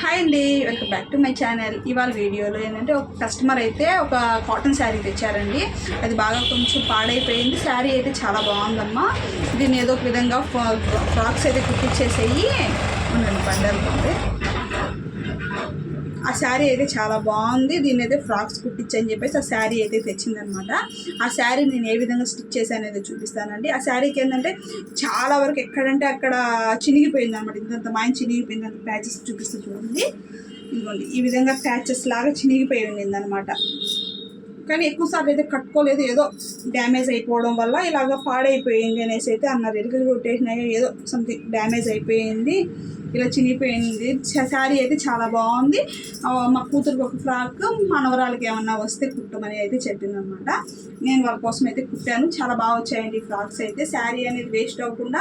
Hi అండి welcome back to my channel. ఇవాళ వీడియోలో ఏంటంటే ఒక కస్టమర్ అయితే ఒక కాటన్ శారీ తెచ్చారండి. అది బాగా కొంచెం పాడైపోయింది. శారీ అయితే చాలా బాగుందమ్మా. దీన్ని ఏదో ఒక విధంగా ఫ్రాక్స్ అయితే కుట్టించేసేయి ఉండండి పండుగ ఆ శారీ అయితే చాలా బాగుంది. దీన్ని అయితే ఫ్రాక్స్ కుట్టించని చెప్పేసి ఆ శారీ అయితే తెచ్చిందనమాట. ఆ శారీ నేను ఏ విధంగా స్టిచ్ చేశాను అనేది చూపిస్తానండి. ఆ శారీకి ఏంటంటే చాలా వరకు ఎక్కడంటే అక్కడ చినిగిపోయింది అనమాట ఇంతంత మాయం చినిగిపోయింది. అంత ప్యాచెస్ చూపిస్తూ చూడండి. ఇదిగోండి. ఈ విధంగా ప్యాచెస్ లాగా చినిగిపోయి ఉండింది అనమాట కానీ ఎక్కువ సార్లు అయితే కట్టుకోలేదు. ఏదో డ్యామేజ్ అయిపోవడం వల్ల ఇలాగ పాడైపోయింది అనేసి అయితే అన్నారు. ఎలుకలు కొట్టేసినాయి ఏదో సంథింగ్ డ్యామేజ్ అయిపోయింది ఇలా చినిగిపోయింది. శారీ అయితే చాలా బాగుంది. మా కూతురికి ఒక ఫ్రాక్ మనవరాలకి ఏమన్నా వస్తే కుట్టమని అయితే చెప్పింది అనమాట నేను వాళ్ళ కోసం అయితే కుట్టాను. చాలా బాగా వచ్చాయండి ఫ్రాక్స్ అయితే. శారీ అనేది వేస్ట్ అవ్వకుండా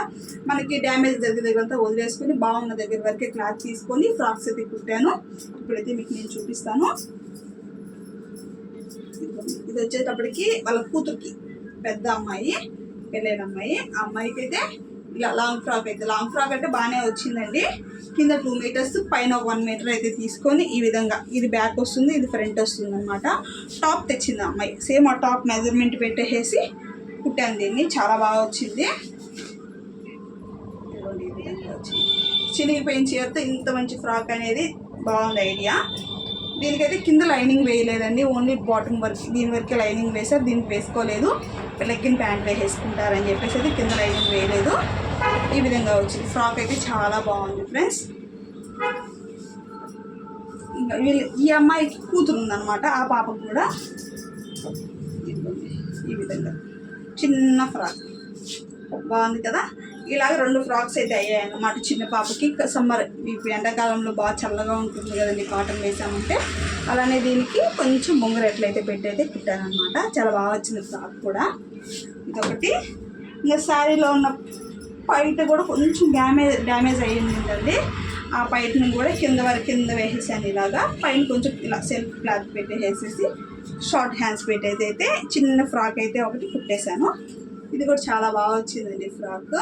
మనకి డ్యామేజ్ దగ్గర దగ్గర అంతా వదిలేసుకొని బాగున్న దగ్గర వరకే క్లాత్ తీసుకొని ఫ్రాక్స్ అయితే కుట్టాను. ఇప్పుడైతే మీకు నేను చూపిస్తాను. ఇది వచ్చేటప్పటికి వాళ్ళ కూతురికి. పెద్ద అమ్మాయి పెళ్ళైన అమ్మాయి. ఆ అమ్మాయికి అయితే ఇలా లాంగ్ ఫ్రాక్ అయితే లాంగ్ ఫ్రాక్ అంటే బాగానే వచ్చిందండి. కింద టూ మీటర్స్ పైన వన్ మీటర్ అయితే తీసుకొని ఈ విధంగా ఇది బ్యాక్ వస్తుంది ఇది ఫ్రంట్ వస్తుంది అనమాట టాప్ తెచ్చింది అమ్మాయి. సేమ్ ఆ టాప్ మెజర్మెంట్ పెట్టేసి కుట్టాను దీన్ని. చాలా బాగా వచ్చింది. వచ్చింది? చినిగిపోయిన చీరతో ఇంత మంచి ఫ్రాక్ అనేది బాగుంది ఐడియా దీనికైతే కింద లైనింగ్ వేయలేదండి. ఓన్లీ బాటమ్ వర్క్ దీని వరకే లైనింగ్ వేసారు దీనికి వేసుకోలేదు. లెగ్గిన్ ప్యాంట్ వేసేసుకుంటారని చెప్పేసి అయితే కింద లైనింగ్ వేయలేదు. ఈ విధంగా వచ్చింది ఫ్రాక్ అయితే చాలా బాగుంది ఫ్రెండ్స్. ఇంకా వీళ్ళు ఈ అమ్మాయికి కూతురు ఉందన్నమాట ఆ పాపకు కూడా. ఈ విధంగా. చిన్న ఫ్రాక్. బాగుంది కదా? ఇలాగ రెండు ఫ్రాక్స్ అయితే అయ్యాయి అన్నమాట చిన్న పాపకి. సమ్మర్ ఇప్పుడు ఎండాకాలంలో బాగా చల్లగా ఉంటుంది కదండి కాటన్ వేసామంటే. అలానే దీనికి కొంచెం బొంగరెట్లు అయితే పెట్టి అయితే కుట్టానమాట చాలా బాగా వచ్చింది ఫ్రాక్ కూడా. ఇదొకటి. ఇంకా శారీలో ఉన్న పైట కూడా కొంచెం డ్యామేజ్ డ్యామేజ్ అయ్యిందండి. ఆ పైటని కూడా కింద వరకు కింద వేసేసాను ఇలాగా. పైన కొంచెం ఇలా సెల్ఫ్ క్లాత్ పెట్టేసేసి షార్ట్ హ్యాండ్స్ పెట్టేదైతే అయితే చిన్న ఫ్రాక్ అయితే ఒకటి కుట్టేశాను. ఇది కూడా చాలా బాగా వచ్చిందండి ఫ్రాక్.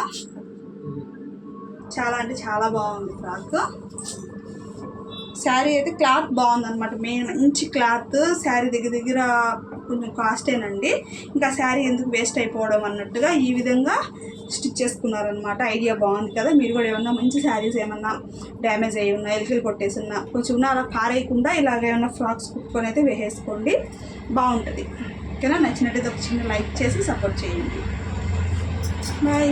చాలా అంటే చాలా బాగుంది ఫ్రాక్. శారీ అయితే క్లాత్ బాగుంది అనమాట మెయిన్ మంచి క్లాత్ శారీ దగ్గర దగ్గర కొంచెం కాస్టేనండి ఇంకా శారీ ఎందుకు వేస్ట్ అయిపోవడం అన్నట్టుగా ఈ విధంగా స్టిచ్ చేసుకున్నారనమాట ఐడియా బాగుంది కదా. మీరు కూడా ఏమన్నా మంచి శారీస్ ఏమన్నా డ్యామేజ్ అయ్యి ఉన్నా ఎలికలు కొట్టేసి ఉన్నా కొంచెం ఉన్న అలా పారేయకుండా ఇలాగ ఏమన్నా ఫ్రాక్స్ కుట్టుకొని అయితే వేసేసుకోండి. బాగుంటుంది. ఓకేనా? నచ్చినట్టయితే ఒక చిన్న లైక్ చేసి సపోర్ట్ చేయండి. బాయ్.